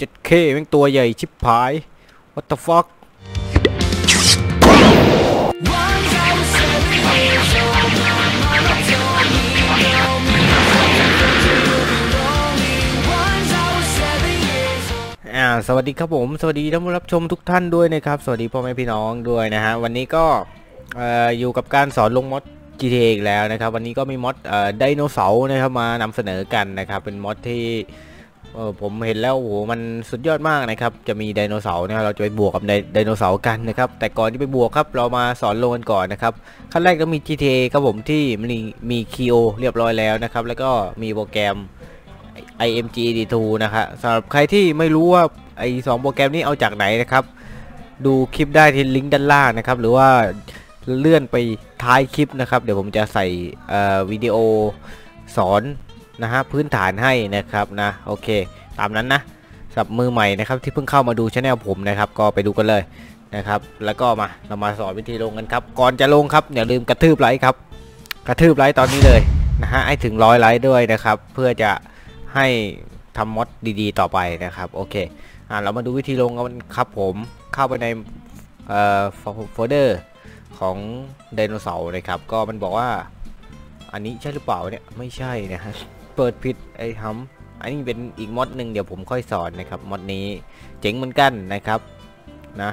จ็ดเคแม่งตัวใหญ่ชิบหาย what the fuck สวัสดีครับผม สวัสดีท่านผู้รับชมทุกท่านด้วยนะครับ สวัสดีพ่อแม่พี่น้องด้วยนะฮะ วันนี้ก็เอ่อยู่กับการสอนลงมด GTA อีกแล้วนะครับ วันนี้ก็มีมดไดโนเสาร์นะครับมานำเสนอกันนะครับ เป็นมดที่ เออผมเห็นแล้วโอ้โหมันสุดยอดมากนะครับ จะมีไดโนเสาร์นะครับเราจะไปบวกกับไดโนเสาร์กันนะครับ แต่ก่อนที่ไปบวกครับเรามาสอนลงกันก่อนนะครับขั้นแรกต้องมี GTA ครับผมที่มีมี KO เรียบร้อยแล้วนะครับ แล้วก็มีโปรแกรม IMG D2 นะครับสำหรับใครที่ไม่รู้ว่าไอ้สองโปรแกรมนี้เอาจากไหนนะครับ ดูคลิปได้ที่ลิงก์ด้านล่างนะครับ หรือว่าเลื่อนไปท้ายคลิปนะครับ เดี๋ยวผมจะใส่วิดีโอสอน นะฮะพื้นฐานให้นะครับนะโอเค ตามนั้นนะสำหรับมือใหม่นะครับที่เพิ่งเข้ามาดูช anel ผมนะครับก็ไปดูกันเลยนะครับแล้วก็มาเรามาสอนวิธีลงกันครับ ก่อนจะลงครับอย่าลืมกระทืบไลค์ครับกระทืบไลค์ตอนนี้เลยนะฮะให้ถึงร้อยไลค์ด้วยนะครับ เพื่อจะให้ทำมอดดีๆ ต่อไปนะครับโอเคอ่าเรามาดูวิธีลงกันครับผมเข้าไปในเอ่อโฟลเดอร์ของไดโนเสาร์นะครับ ก็มันบอกว่าอันนี้ใช่หรือเปล่าเนี่ยไม่ใช่นะฮะ เปิดผิดไอ้ทำอันนี้เป็นอีกมอดหนึ่งเดี๋ยวผมค่อยสอนนะครับมอดนี้เจ๋งเหมือนกันนะครับนะ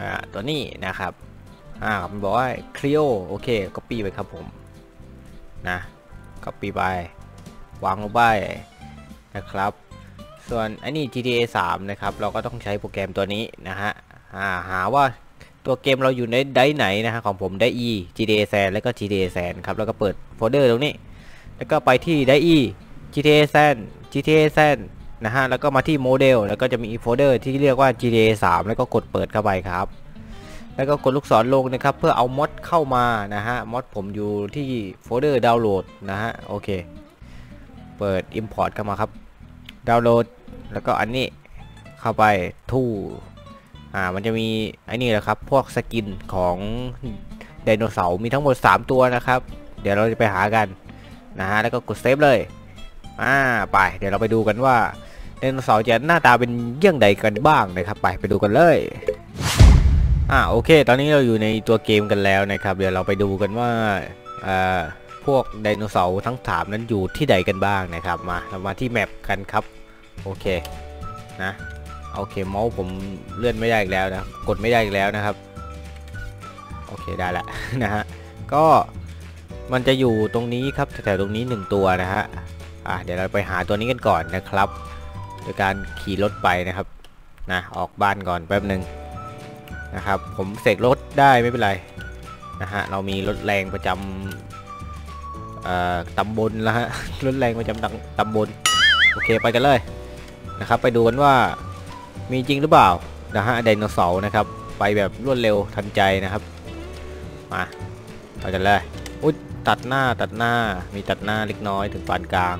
อ่าตัวนี้นะครับอ่ามันบอกว่าคลีโอโอเคก็ปีไปครับผมนะก็ปีไปวางลงไปนะครับ ส่วนอันนี้ GTA 3 นะครับ เราก็ต้องใช้โปรแกรมตัวนี้นะฮะาหาว่าตัวเกมเราอยู่ในไดไหนนะฮะของผมได้ E GTA San แล้วก็ GTA San ครับแล้วก็เปิดโฟลเดอร์ตรงนี้ แล้วก็ไปที่ได้ GTA San GTA San นะฮะ แล้วก็มาที่โมเดล แล้วก็จะมีโฟลเดอร์ที่เรียกว่า GTA 3 แล้วก็กดเปิดเข้าไปครับ แล้วก็กดลูกศรลงนะครับ เพื่อเอามอดเข้ามานะฮะ มอดผมอยู่ที่โฟลเดอร์ดาวน์โหลดนะฮะ โอเค เปิด Import เข้ามาครับ ดาวน์โหลด แล้วก็อันนี้เข้าไปทู่อ่า มันจะมีไอ้นี่แหละครับ พวกสกินของไดโนเสาร์มีทั้งหมด 3 ตัวนะครับ เดี๋ยวเราจะไปหากัน นะฮะแล้วก็กดเซฟเลยอ่าไป เดี๋ยวเราไปดูกันว่าไดโนเสาร์จะหน้าตาเป็นเยี่ยงใดกันบ้างนะครับไปไปดูกันเลยอ่าโอเค ตอนนี้เราอยู่ในตัวเกมกันแล้วนะครับ เดี๋ยวเราไปดูกันว่าอ่าพวกไดโนเสาร์ทั้งถามนั้นอยู่ที่ใดกันบ้างนะครับมาเรามาที่แมปกันครับโอเคนะโอเคเมาส์ผมเลื่อนไม่ได้อีกแล้วนะกดไม่ได้อีกแล้วนะครับโอเคได้ละนะฮะก็ มันจะอยู่ตรงนี้ครับแถวๆตรงนี้ 1 ตัวนะฮะอะเดี๋ยวเราไปหาตัวนี้กันก่อนนะครับ โดยการขี่รถไปนะครับนะออกบ้านก่อนแป๊บหนึ่งนะครับผมเสกรถได้ไม่เป็นไรนะฮะเรามีรถแรงประจำตำบลแล้วฮะรุนแรงประจำตำบลโอเคไปกันเลยนะครับ ไปดูกันว่ามีจริงหรือเปล่านะฮะไดโนเสาร์นะครับ ไปแบบรวดเร็วทันใจนะครับมาไปกันเลยอุ้ย ตัดหน้าตัดหน้ามีตัดหน้าเล็กน้อยถึงปานกลาง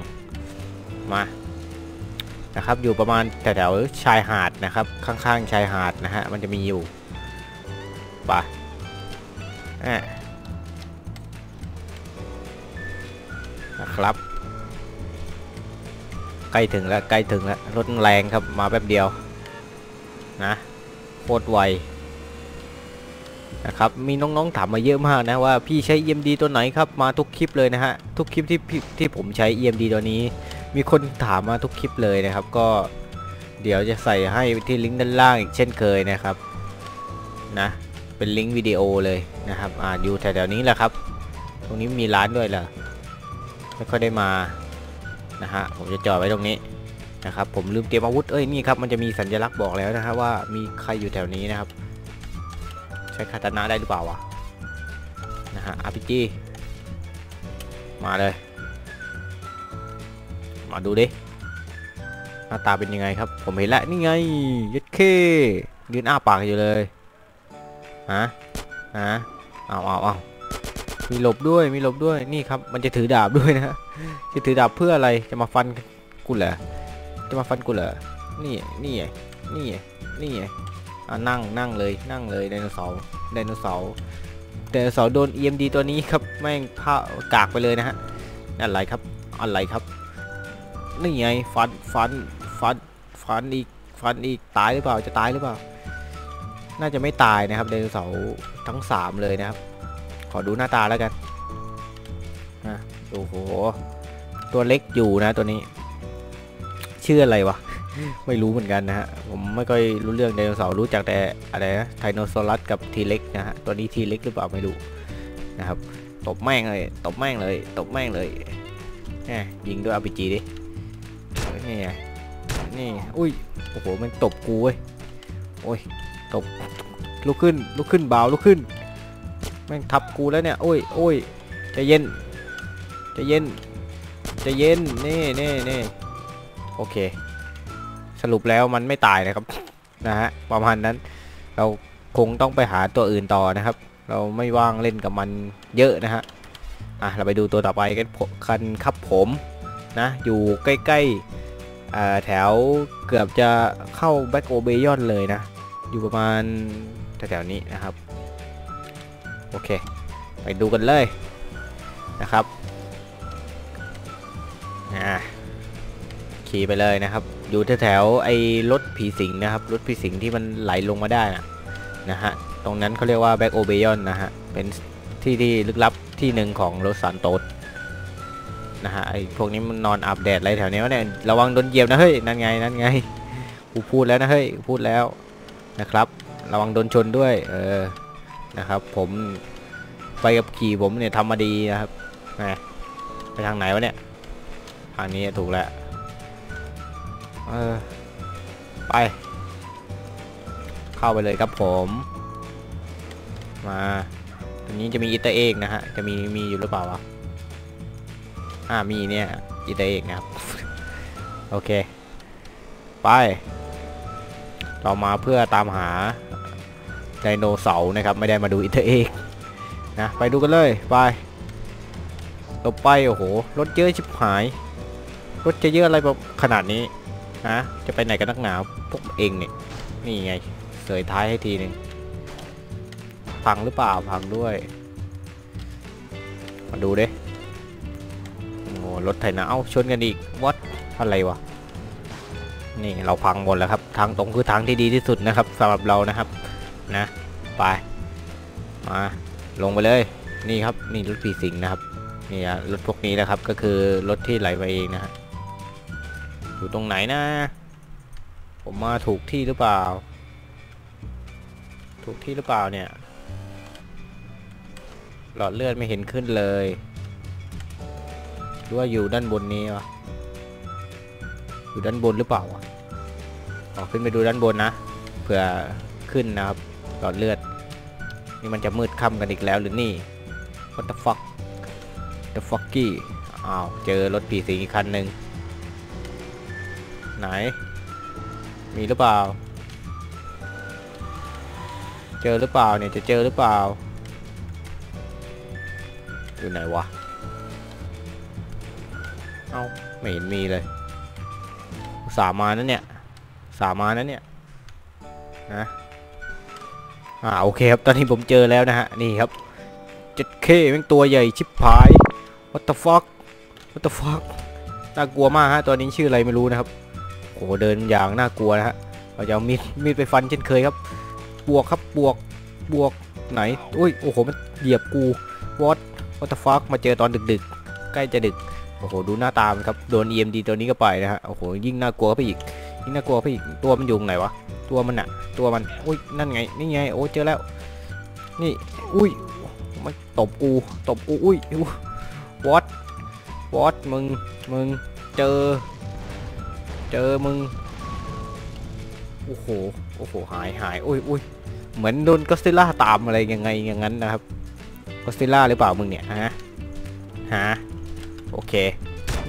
มานะครับอยู่ประมาณแถวๆชายหาดนะครับข้างๆชายหาดนะฮะมันจะมีอยู่ปอ่านะครับใกล้ถึงแล้วใกล้ถึงแล้วรถแรงครับมาแป๊บเดียวนะโคตรไว นะครับมีน้องๆถามมาเยอะมากนะว่าพี่ใช้ EMD ตัวไหนครับมาทุกคลิปเลยนะฮะทุกคลิปที่ที่ผมใช้ EMD ตัวนี้ มีคนถามมาทุกคลิปเลยนะครับ ก็เดี๋ยวจะใส่ให้ที่ลิงก์ด้านล่างอีกเช่นเคยนะครับนะเป็นลิงก์วิดีโอเลยนะครับอ่าอยู่แถวๆนี้แหละครับ ตรงนี้มีร้านด้วยเหรอไม่ค่อยได้มานะฮะผมจะจอดไว้ตรงนี้นะครับผมลืมเตรียมอาวุธเอ้ยนี่ครับมันจะมีสัญลักษณ์บอกแล้วนะครับว่ามีใครอยู่แถวนี้นะครับ ใช้คาตานะได้หรือเปล่าวะนะฮะอาร์พีจีมาเลย มาดูดิหน้าตาเป็นยังไงครับ ผมเห็นแล้วนี่ไงยัดเคยืนอ้าปากอยู่เลยฮะฮะเอาเอาเอามีหลบด้วยมีหลบด้วยนี่ครับ มันจะถือดาบด้วยนะฮะจะถือดาบเพื่ออะไรจะมาฟันกูเหรอจะมาฟันกูเหรอนี่นี่นี่นี่ อ่านั่งนั่งเลยนั่งเลยไดโนเสาร์ไดโนเสาร์ไดโนเสาร์โดน EMD ตัวนี้ครับแม่งผ้ากากไปเลยนะฮะอะไรครับอะไรครับนี่ไงฟันฟันฟันฟันอีกฟันอีกตายหรือเปล่าจะตายหรือเปล่า น่าจะไม่ตายนะครับไดโนเสาร์ทั้งสามเลยนะครับ ขอดูหน้าตาแล้วกันอะโอ้โหตัวเล็กอยู่นะตัวนี้ ชื่ออะไรวะ ไม่รู้เหมือนกันนะฮะ ผมไม่ค่อยรู้เรื่องไดโนเสาร์รู้จักแต่อะไรนะไทโนซอรัสกับทีเล็กนะฮะ ตัวนี้ทีเล็กหรือเปล่าไม่รู้นะครับ ตบแม่งเลย ตบแม่งเลย ตบแม่งเลยแหมยิงด้วยอาร์พีจีดิ นี่ไง นี่ อุ้ย โอ้โห มันตบกูเว้ย โอ้ย ตบ ลุกขึ้น ลุกขึ้นบ่าวลุกขึ้น แม่งทับกูแล้วเนี่ย โอ้ยโอ้ยจะเย็นจะเย็นจะเย็น นี่นี่นี่โอเค รุปแล้วมันไม่ตายนะครับนะฮะประมาณนั้น เราคงต้องไปหาตัวอื่นต่อนะครับ เราไม่ว่างเล่นกับมันเยอะนะฮะอะเราไปดูตัวต่อไปกันคันครับผมนะอยู่ใกล้ๆแถวเกือบจะเข้าแบ็กโอเบยอนเลยนะ อยู่ประมาณแถวๆนี้นะครับ โอเค ไปดูกันเลยนะครับอ่าขี่ไปเลยนะครับ อยู่แถวๆไอ้รถผีสิงนะครับรถผีสิงที่มันไหลลงมาได้นะนะฮะตรงนั้นเขาเรียกว่าแบ็กโอเบยอนนะฮะเป็นที่ที่ลึกลับที่หนึ่งของรถสันโตสนะฮะไอ้พวกนี้มันนอนอาบแดดอะไรแถวนี้วะเนี่ยระวังโดนเหยียบนะเฮ้ยนั่นไงนั่นไงกูพูดแล้วนะเฮ้ยพูดแล้วนะครับ ระวังโดนชนด้วยเออนะครับ ผมไปกับขี่ผมเนี่ยทำมาดีนะครับแหมไปทางไหนวะเนี่ยทางนี้ถูกแล้ว เออ ไป เข้าไปเลยครับผม มาอันนี้จะมีอิตาเอกนะฮะ จะมีมีอยู่หรือเปล่าวะ อ่ามีเนี่ยอิตาเอกนะครับ โอเค ไป เรามาเพื่อตามหาไดโนเสาร์นะครับ ไม่ได้มาดูอิตอร์เอกนะ ไปดูกันเลย ไปต่อไป โอ้โห รถเยอะชิบหาย รถจะเยอะอะไรแบบขนาดนี้ นะจะไปไหนกันนักหนาพวกเองเนี่ยนี่ไงเสยท้ายให้ทีหนึ่งพังหรือเปล่าพังด้วย มาดูเด้โอ้รถไถนาเอ้าชนกันอีกวัดอะไรวะนี่เราพังหมดแล้วครับ ทางตรงคือทางที่ดีที่สุดนะครับสำหรับเรานะครับนะไปมาลงไปเลยนี่ครับนี่รถผีสิงนะครับนี่รถพวกนี้นะครับก็คือรถที่ไหลไปเองนะฮะ อยู่ตรงไหนนะ ผมมาถูกที่หรือเปล่า ถูกที่หรือเปล่าเนี่ย หลอดเลือดไม่เห็นขึ้นเลยหรือว่าอยู่ด้านบนนี้วะอยู่ด้านบนหรือเปล่าวะออกขึ้นไปดูด้านบนนะเผื่อขึ้นนะครับหลอดเลือด นี่มันจะมืดค่ำกันอีกแล้วหรือนี่ what the fuck the fucky อ้าวเจอรถผีสิงอีกคันหนึ่ง ไหน มีหรือเปล่า เจอหรือเปล่าเนี่ยจะเจอหรือเปล่า อยู่ไหนวะ เอาไม่เห็นมีเลย สามานั่นเนี่ย สามมานั่นเนี่ย นะ อ่าโอเคครับ ตอนนี้ผมเจอแล้วนะฮะ นี่ครับจ็ดเคแม่งตัวใหญ่ชิบหาย what the fuck what the fuck น่ากลัวมากฮะ ตัวนี้ชื่ออะไรไม่รู้นะครับ โอ้เดินอย่างน่ากลัวนะฮะเราจะเอามีดมีดไปฟันเช่นเคยครับ บวกครับบวกบวกไหนอุ้ยโอ้โหมันเหยียบกู what what the fuck มาเจอตอนดึกๆ ใกล้จะดึกโอ้โหดูหน้าตามนครับโดน EMD ตัวนี้ก็ไปนะฮะโอ้โหยิ่งน่ากลัวไปอีกยิ่งน่ากลัวไปอีกตัวมันอยู่ไหนวะตัวมันอะตัวมันอุ้ยนั่นไงนี่ไงโอ้เจอแล้ว นี่อุ้ยมันตบกูตบกูอุ้ยวอตวอตมึงมึงเจอ เจอมึง โอ้โห โอ้โห หายหายอุ้ยอุ้ยเหมือนโดนก็ซิล่าตามอะไรยังไงอย่างนั้นนะครับก็ซิล่าหรือเปล่ามึงเนี่ยฮะ ฮะ โอเค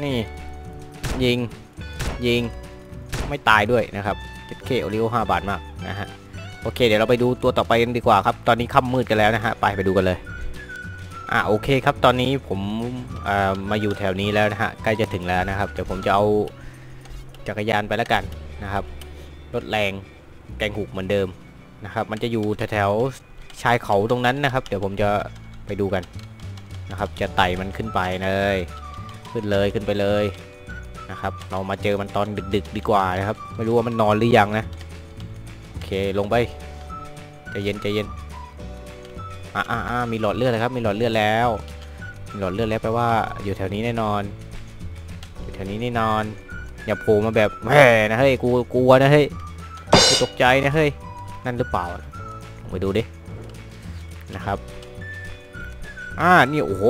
นี่ ยิง ยิง ไม่ตายด้วยนะครับเจ็ดเคโอริโอห้าบาทมากนะฮะ โอเค เดี๋ยวเราไปดูตัวต่อไปกันดีกว่าครับ ตอนนี้ค่ำมืดกันแล้วนะฮะ ไปไปดูกันเลยอ่าโอเคครับตอนนี้ผมมาอยู่แถวนี้แล้วนะฮะใกล้จะถึงแล้วนะครับเดี๋ยวผมจะเอา จักรยานไปแล้วกันนะครับรถแรงแกงหุกเหมือนเดิมนะครับ มันจะอยู่แถวๆชายเขาตรงนั้นนะครับ เดี๋ยวผมจะไปดูกันนะครับ จะไต่มันขึ้นไปเลย ขึ้นเลยขึ้นไปเลยนะครับ เรามาเจอมันตอนดึกๆดีกว่านะครับ ไม่รู้ว่ามันนอนหรือยังนะโอเคลงไปใจเย็นใจเย็นอ่าอ่าอ่ามีหลอดเลือดเลยครับ มีหลอดเลือดแล้วมีหลอดเลือดแล้วแปลว่าอยู่แถวนี้แน่นอนอยู่แถวนี้แน่นอน อย่าโผล่มาแบบแหมนะเฮ้ยกูกลัวนะเฮ้ยกูตกใจนะเฮ้ยนั่นหรือเปล่าลองไปดูดินะครับอ่านี่โอ้โห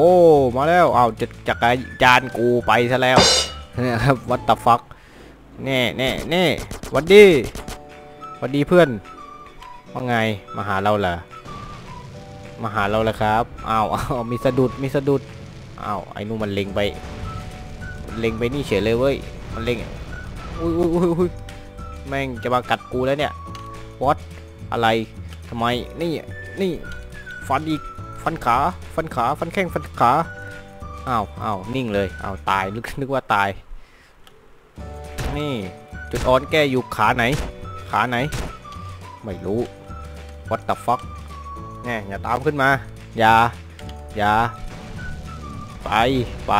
มาแล้วเอาจะจักรยานกูไปซะแล้วนี่ยครับวัตตาฟักแน่แน่แน่วันดีวันดีเพื่อนว่าไงมาหาเราเหรอมาหาเราเหรอครับอ้าวอ้าวมีสะดุดมีสะดุดอ้าวไอ้นู่นมันเล็งไป เล็งไปนี่เฉยเลยเว้ย มันเล็งอุ้ยอุ้ยอุ้ยอุ้ยแม่งจะมากัดกูแล้วเนี่ยวอตอะไรทำไมนี่นี่ฟันอีกฟันขาฟันขาฟันแข้งฟันขาอ้าวอ้าวนิ่งเลยอ้าวตายนึกนึกว่าตาย นี่จุดอ่อนแก้อยู่ขาไหน ขาไหน ไม่รู้ what the fuck แน่อย่าตามขึ้นมา อย่า อย่า ไป ไป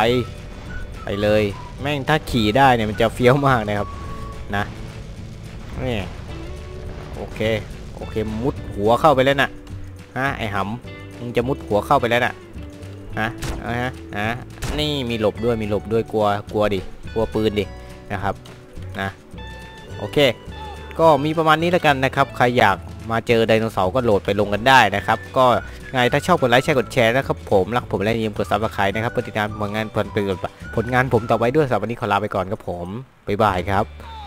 ไปเลย แม่งถ้าขี่ได้เนี่ยมันจะเฟี้ยวมากนะครับนะนี่โอเคโอเคมุดหัวเข้าไปแล้วน่ะฮะไอหำมึงจะมุดหัวเข้าไปแล้วน่ะฮะฮะฮะนี่มีหลบด้วยมีหลบด้วยกลัวกลัวดิกลัวปืนดินะครับนะโอเค ก็มีประมาณนี้แล้วกันนะครับใครอยากมาเจอไดโนเสาร์ก็โหลดไปลงกันได้นะครับ ก็ ไงถ้าชอบกดไลค์แชร์กดแชร์นะครับผมรักผมและย่าลืมกดซับสไครต์นะครับเพื่อติดตามผลงานผลผลงานผมต่อไปด้วยสำหรับวันนี้ขอลาไปก่อนครับผมบ๊ายบายครับ